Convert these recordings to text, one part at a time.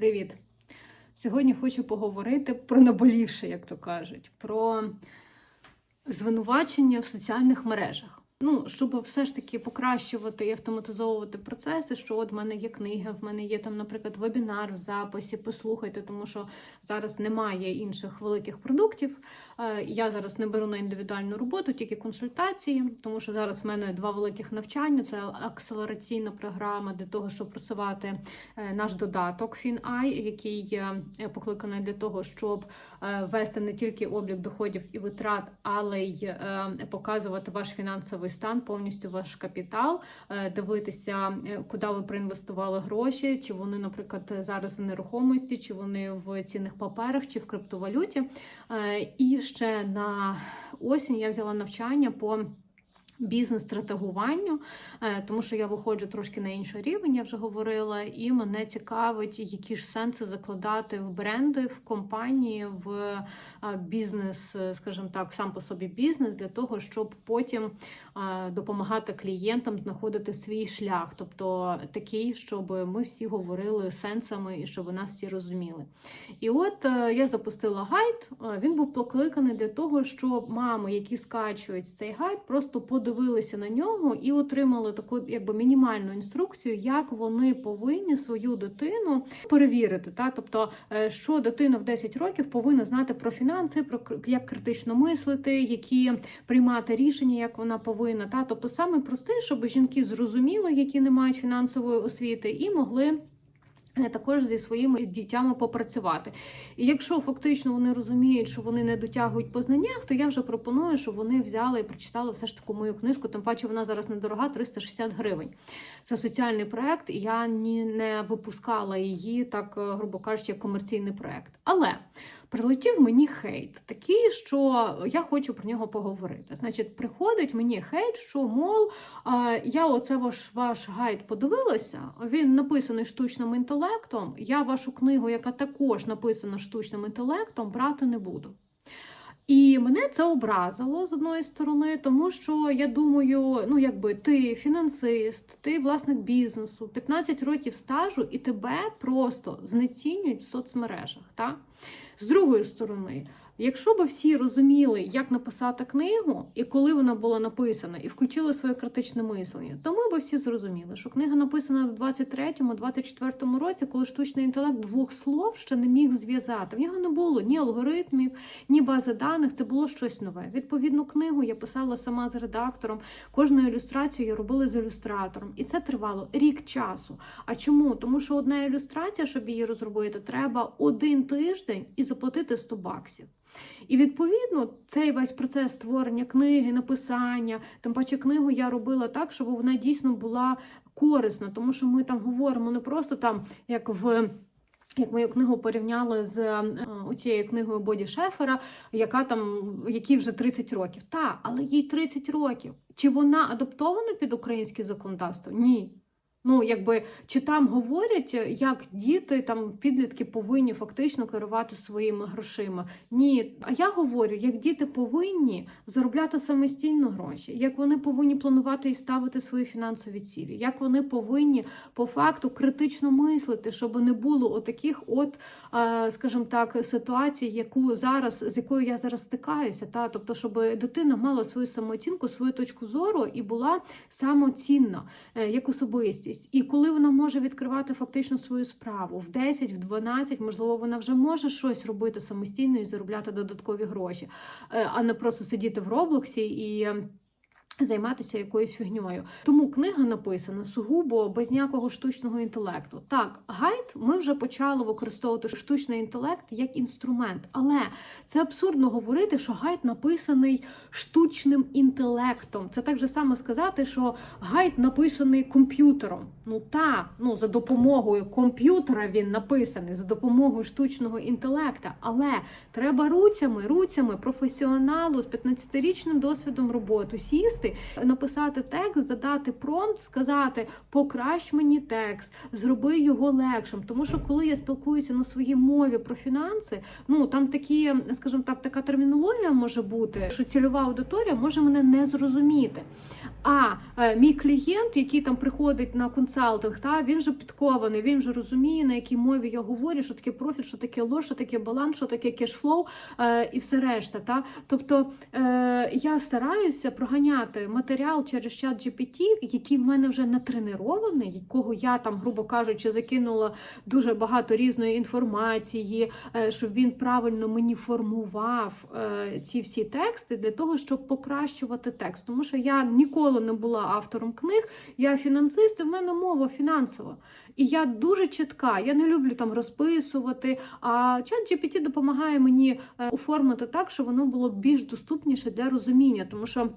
Привіт! Сьогодні хочу поговорити про наболівше, як то кажуть, про звинувачення в соціальних мережах. Ну, щоб все ж таки покращувати і автоматизовувати процеси, що от в мене є книга, в мене є там, наприклад, вебінар в записі, послухайте, тому що зараз немає інших великих продуктів. Е, Я зараз не беру на індивідуальну роботу, тільки консультації, тому що зараз в мене два великих навчання: це акселераційна програма для того, щоб просувати е, наш додаток FinAI, який е, покликаний для того, щоб вести не тільки облік доходів і витрат, але й показувати ваш фінансовий стан, повністю ваш капітал, дивитися, куди ви проінвестували гроші, чи вони, наприклад, зараз в нерухомості, чи вони в цінних паперах, чи в криптовалюті. І ще на осінь я взяла навчання по. Бізнес-стратегуванню, е, тому що я виходжу трошки на інший рівень, я вже говорила, і мене цікавить, які ж сенси закладати в бренди, в компанії, в е, бізнес, е, скажімо так, сам по собі бізнес, для того, щоб потім допомагати клієнтам знаходити свій шлях, тобто такий, щоб ми всі говорили сенсами і щоб нас всі розуміли. І от я запустила гайд. Він був покликаний для того, щоб мами, які скачують цей гайд, просто подивилися на нього і отримали таку якби мінімальну інструкцію, як вони повинні свою дитину перевірити. Та? Тобто, е, що дитина в 10 років повинна знати про фінанси, про як критично мислити, які приймати рішення, як вона повинна. Та? Тобто, саме просте, щоб жінки зрозуміли, які не мають фінансової освіти, і могли. Е, Також зі своїми дітями попрацювати. І якщо фактично вони розуміють, що вони не дотягують по знаннях, то я вже пропоную, щоб вони взяли і прочитали все ж таку мою книжку. Тим паче вона зараз недорога 360 гривень. Це соціальний проект, я ні не випускала її, так е, грубо кажучи, як комерційний проект. Але прилетів мені хейт, такий, що я хочу про нього поговорити. Значить, приходить мені хейт, що мов я оце ваш ваш гайд подивилася. Він написаний штучним інтелектом. Я вашу книгу, яка також написана штучним інтелектом, брати не буду. І мене це образило з одної сторони, тому що я думаю, ну якби ти фінансист, ти власник бізнесу, 15 років стажу, і тебе просто знецінюють в соцмережах. Та? З другої сторони, якщо б всі розуміли, як написати книгу, і коли вона була написана, і включили своє критичне мислення, то ми б всі зрозуміли, що книга написана в 23-24 році, коли штучний інтелект двох слов ще не міг зв'язати. В нього не було ні алгоритмів, ні бази даних. Це було щось нове. Відповідну книгу я писала сама з редактором. Кожну ілюстрацію я робила з ілюстратором, і це тривало рік часу. А чому? Тому що одна ілюстрація, щоб її розробити, треба один тиждень і заплатити 100 баксів. І відповідно цей весь процес створення книги, написання, тим паче книгу я робила так, щоб вона дійсно була корисна, тому що ми там говоримо не просто там, як в. Як мою книгу порівняли з е, цією книгою Боді Шефера, яка там якій вже 30 років. Та, але їй 30 років. Чи вона адаптована під українське законодавство? Ні. Ну, якби чи там говорять, як діти там підлітки повинні фактично керувати своїми грошима? Ні, а я говорю, як діти повинні заробляти самостійно гроші, як вони повинні планувати і ставити свої фінансові цілі, як вони повинні по факту критично мислити, щоб не було отаких, от, е, скажімо так, ситуацій, яку зараз з якою я зараз стикаюся. Та тобто, щоб дитина мала свою самооцінку, свою точку зору і була самоцінна е, як особистість. І коли вона може відкривати фактично свою справу в 10, в 12, можливо, вона вже може щось робити самостійно і заробляти додаткові гроші, е, а не просто сидіти в Роблоксі і. Займатися якоюсь фігньою. Тому книга написана сугубо без ніякого штучного інтелекту. Так, гайд ми вже почали використовувати штучний інтелект як інструмент, але це абсурдно говорити, що гайд написаний штучним інтелектом. Це так же само сказати, що гайд написаний комп'ютером. Ну та, ну за допомогою комп'ютера він написаний, за допомогою штучного інтелекта. Але треба руцями, руцями професіоналу з 15-річним досвідом роботи сісти написати текст, задати промпт, сказати покращ мені текст, зроби його легшим. Тому що коли я спілкуюся на своїй мові про фінанси, ну там такі, скажімо так, така термінологія може бути, що цільова аудиторія може мене не зрозуміти. А е, мій клієнт, який там приходить на консалтинг, та він вже підкований, він вже розуміє, на якій мові я говорю, що таке профіль, що таке лож, що таке баланс, що таке кешфлоу е, і все решта. Та? Тобто е, я стараюся проганяти матеріал через чат GPT, який в мене вже натренований, якого я там, грубо кажучи, закинула дуже багато різної інформації, е, щоб він правильно мені формував е, ці всі тексти для того, щоб покращувати текст. Тому що я ніколи не була автором книг, я фінансист, і в мене мова фінансова. І я дуже чітка, я не люблю там розписувати. А чат GPT допомагає мені е, оформити так, щоб воно було більш доступніше для розуміння, тому що.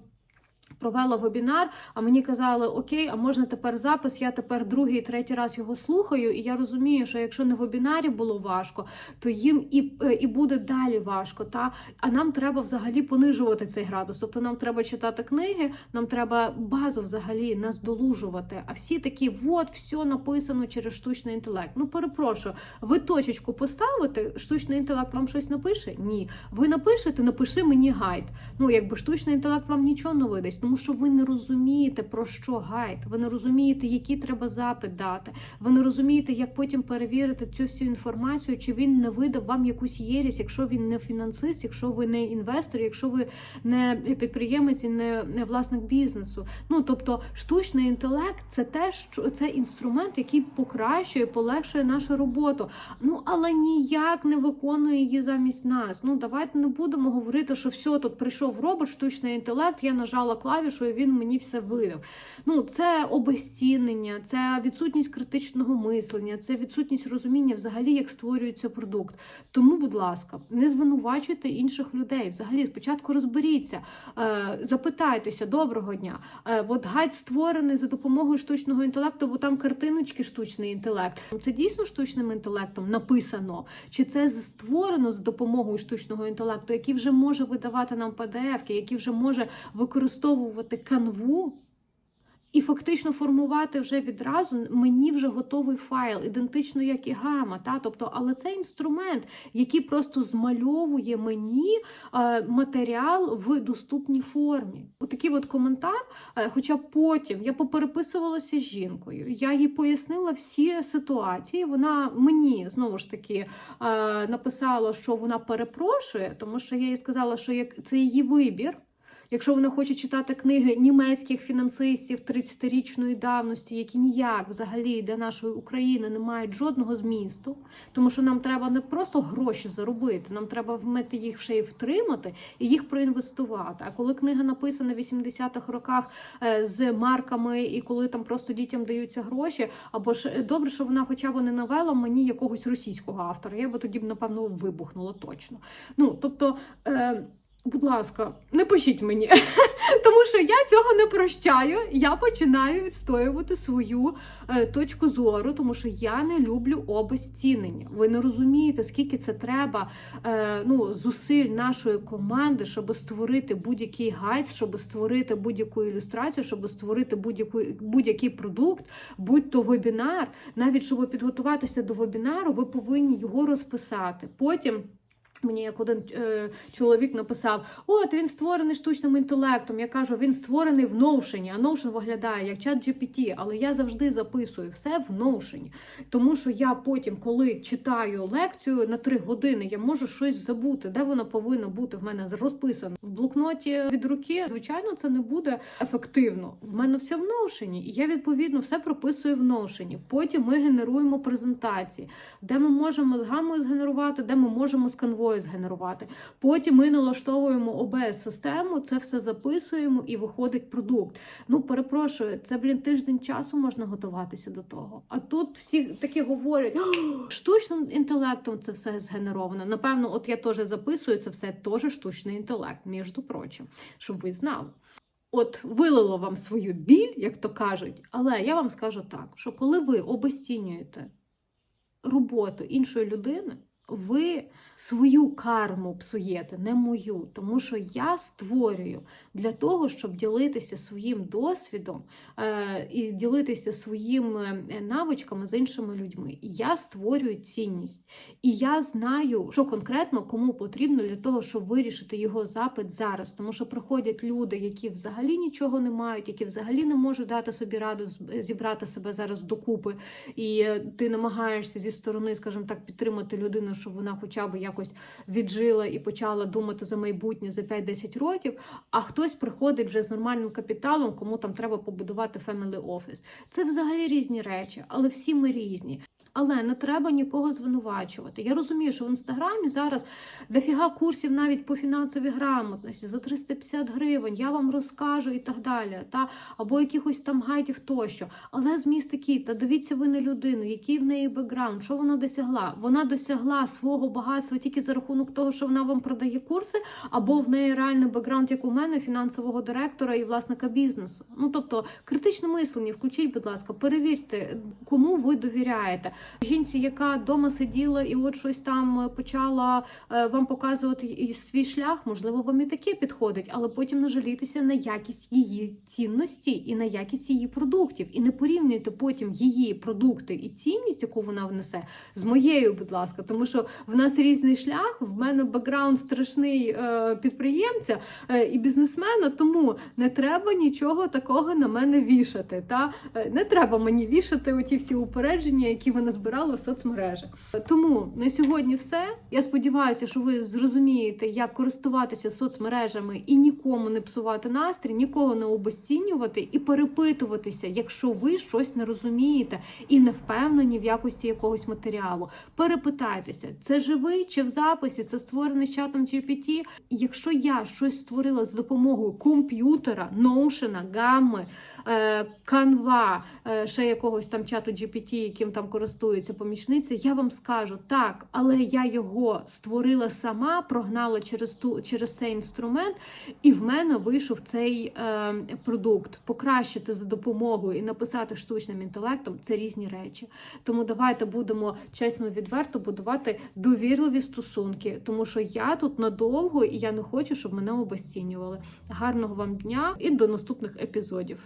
Провела вебінар, а мені казали, окей, а можна тепер запис, я тепер другий, третій раз його слухаю, і я розумію, що якщо не вебінарі було важко, то їм і е, і буде далі важко. Та? А нам треба взагалі понижувати цей градус. Тобто нам треба читати книги, нам треба базу взагалі наздолужувати. А всі такі, от, все написано через штучний інтелект. Ну, перепрошую, ви точечку поставите, штучний інтелект вам щось напише? Ні. Ви напишете, напиши мені гайд. Ну, якби штучний інтелект вам нічого не видасть, тому що ви не розумієте, про що гайд. Ви не розумієте, який треба запит дати. Ви не розумієте, як потім перевірити цю всю інформацію, чи він не видав вам якусь єрість, якщо він не фінансист, якщо ви не інвестор, якщо ви не підприємець і не, не власник бізнесу. Ну тобто, штучний інтелект це те, що це інструмент, який покращує, полегшує нашу роботу. Ну але ніяк не виконує її замість нас. Ну давайте не будемо говорити, що все тут прийшов робот, штучний інтелект. Я нажала клавішу, і він мені все видав. Ну це обезцінення, це відсутність критичного мислення, це відсутність розуміння взагалі, як створюється продукт. Тому, будь ласка, не звинувачуйте інших людей. Взагалі, спочатку розберіться, е, запитайтеся доброго дня. Е, От гайд створений за допомогою штучного інтелекту, бо там картиночки штучний інтелект. Це дійсно штучним інтелектом написано, чи це створено за допомогою штучного інтелекту, який вже може видавати нам PDF-ки, який вже може використовувати канву. І фактично формувати вже відразу мені вже готовий файл, ідентично як і гама. Та? Тобто, але це інструмент, який просто змальовує мені е, матеріал в доступній формі. Отакий от коментар. Е, хоча потім я попереписувалася з жінкою, я їй пояснила всі ситуації. Вона мені знову ж таки е, написала, що вона перепрошує, тому що я їй сказала, що це її вибір. Якщо вона хоче читати книги німецьких фінансистів 30-річної давності, які ніяк взагалі для нашої України не мають жодного змісту, тому що нам треба не просто гроші заробити, нам треба вміти їх ще й втримати і їх проінвестувати. А коли книга написана в 80-х роках е, з марками, і коли там просто дітям даються гроші, або ж е, добре, що вона хоча б не навела мені якогось російського автора, я би тоді б напевно вибухнула точно. Ну тобто. Е, Будь ласка, не пишіть мені, тому що я цього не прощаю. Я починаю відстоювати свою е, точку зору, тому що я не люблю обезцінення. Ви не розумієте, скільки це треба е, ну, зусиль нашої команди, щоб створити будь-який гайд, щоб створити будь-яку ілюстрацію, щоб створити будь-яку будь-який продукт, будь-то вебінар. Навіть щоб підготуватися до вебінару, ви повинні його розписати. Потім. Мені як один е, чоловік написав: От він створений штучним інтелектом. Я кажу, він створений в Notion, а Notion виглядає як чат GPT, але я завжди записую все в Notion. Тому що я потім, коли читаю лекцію на три години, я можу щось забути, де воно повинно бути в мене розписано в блокноті від руки. Звичайно, це не буде ефективно. В мене все в Notion, і я відповідно все прописую в Notion. Потім ми генеруємо презентації, де ми можемо з гамою згенерувати, де ми можемо з канвою згенерувати. Потім ми налаштовуємо ОБС-систему, це все записуємо і виходить продукт. Ну, перепрошую, це, блін, тиждень часу можна готуватися до того. А тут всі такі говорять, штучним інтелектом це все згенеровано. Напевно, от я теж записую, це все теж штучний інтелект, між прочим, щоб ви знали. От вилило вам свою біль, як то кажуть, але я вам скажу так, що коли ви обесцінюєте роботу іншої людини, ви свою карму псуєте, не мою, тому що я створюю для того, щоб ділитися своїм досвідом е, і ділитися своїми е, навичками з іншими людьми. Я створюю цінність. І я знаю, що конкретно кому потрібно для того, щоб вирішити його запит зараз. Тому що приходять люди, які взагалі нічого не мають, які взагалі не можуть дати собі раду зібрати себе зараз докупи, і е, ти намагаєшся зі сторони, скажімо так, підтримати людину, щоб вона хоча б якось віджила і почала думати за майбутнє за 5-10 років. А хтось приходить вже з нормальним капіталом, кому там треба побудувати family office. Це взагалі різні речі, але всі ми різні. Але не треба нікого звинувачувати. Я розумію, що в інстаграмі зараз дофіга курсів навіть по фінансовій грамотності за 350 гривень. Я вам розкажу і так далі. Та або якихось там гайдів тощо. Але зміст такий, та дивіться ви на людину, який в неї бекграунд, що вона досягла. Вона досягла свого багатства тільки за рахунок того, що вона вам продає курси, або в неї реальний бекграунд, як у мене, фінансового директора і власника бізнесу. Ну тобто, критичне мислення, включіть, будь ласка, перевірте, кому ви довіряєте. Жінці, яка вдома сиділа і от щось там е, почала е, вам показувати і свій шлях, можливо, вам і таке підходить, але потім не жалітися на якість її цінності і на якість її продуктів. І не порівнюйте потім її продукти і цінність, яку вона внесе, з моєю, будь ласка, тому що в нас різний шлях. В мене бекграунд страшний е, підприємця і бізнесмена, тому не треба нічого такого на мене вішати. Та не треба мені вішати оті всі упередження, які ви назбирали в. Тому на сьогодні все. Я сподіваюся, що ви зрозумієте, як користуватися соцмережами і нікому не псувати настрій, нікого не обесцінювати і перепитуватися, якщо ви щось не розумієте і не впевнені в якості якогось матеріалу. Перепитайтеся, це живий чи в записі, це створений чатом GPT. Якщо я щось створила з допомогою комп'ютера, е, Canva, е, ще якогось там чату GPT, яким там користується помічниця, я вам скажу так, але я його створила сама, прогнала через ту через цей інструмент, і в мене вийшов цей е, продукт. Покращити за допомогою і написати штучним інтелектом це різні речі. Тому давайте будемо чесно відверто будувати довірливі стосунки, тому що я тут надовго і я не хочу, щоб мене обесцінювали. Гарного вам дня і до наступних епізодів.